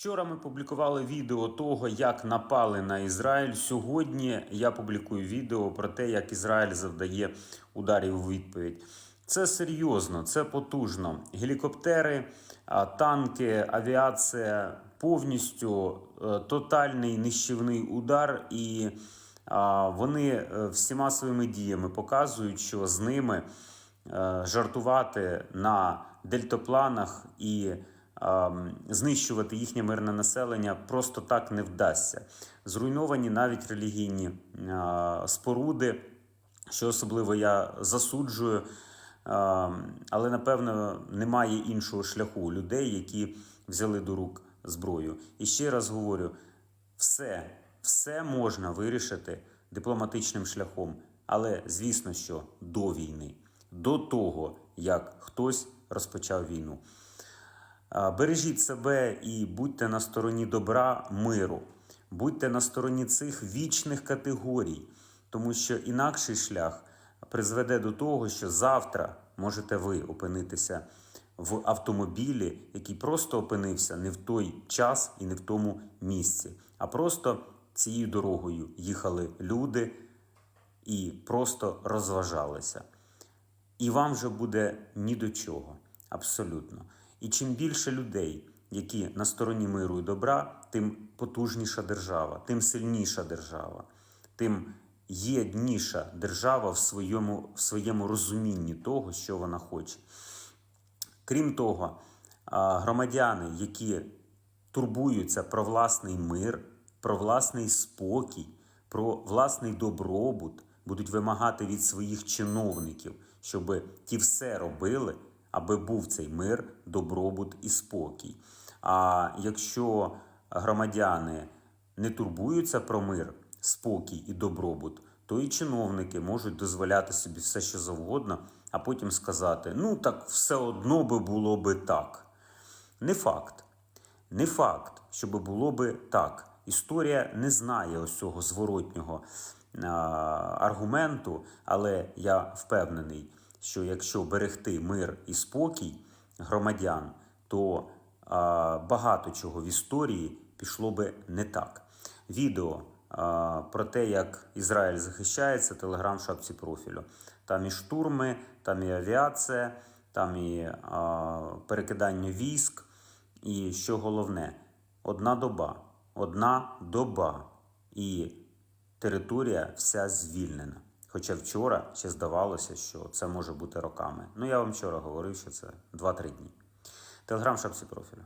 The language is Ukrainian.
Вчора ми публікували відео того, як напали на Ізраїль. Сьогодні я публікую відео про те, як Ізраїль завдає ударів у відповідь. Це серйозно, це потужно. Гелікоптери, танки, авіація повністю е, тотальний нищівний удар, і вони е, всіма своїми діями показують, що з ними е, жартувати на дельтапланах і знищувати їхнє мирне населення просто так не вдасться. Зруйновані навіть релігійні споруди, що особливо я засуджую. Але напевно немає іншого шляху людей, які взяли до рук зброю. І ще раз говорю: все, все можна вирішити дипломатичним шляхом, але звісно, що до війни, до того, як хтось розпочав війну. Бережіть себе і будьте на стороні добра, миру, будьте на стороні цих вічних категорій, тому що інакший шлях призведе до того, що завтра можете ви опинитися в автомобілі, який просто опинився не в той час і не в тому місці, а просто цією дорогою їхали люди і просто розважалися. І вам вже буде ні до чого. Абсолютно. І чим більше людей, які на стороні миру і добра, тим потужніша держава, тим сильніша держава, тим єдніша держава в своєму, в своєму розумінні того, що вона хоче. Крім того, громадяни, які турбуються про власний мир, про власний спокій, про власний добробут, будуть вимагати від своїх чиновників, щоб ті все робили, аби був цей мир, добробут і спокій. А якщо громадяни не турбуються про мир, спокій і добробут, то і чиновники можуть дозволяти собі все, що завгодно, а потім сказати: ну так все одно би було би так. Не факт. Не факт, щоб було би так. Історія не знає ось цього зворотнього а, аргументу, але я впевнений, що якщо берегти мир і спокій громадян, то а, багато чого в історії пішло би не так. Відео а, про те, як Ізраїль захищається, телеграм шапці профілю. Там і штурми, там і авіація, там і а, перекидання військ. І що головне, одна доба, одна доба, і територія вся звільнена. Хоча вчора ще здавалося, що це може бути роками. Ну я вам вчора говорив, що це 2-3 дні. Телеграм шапці профілю.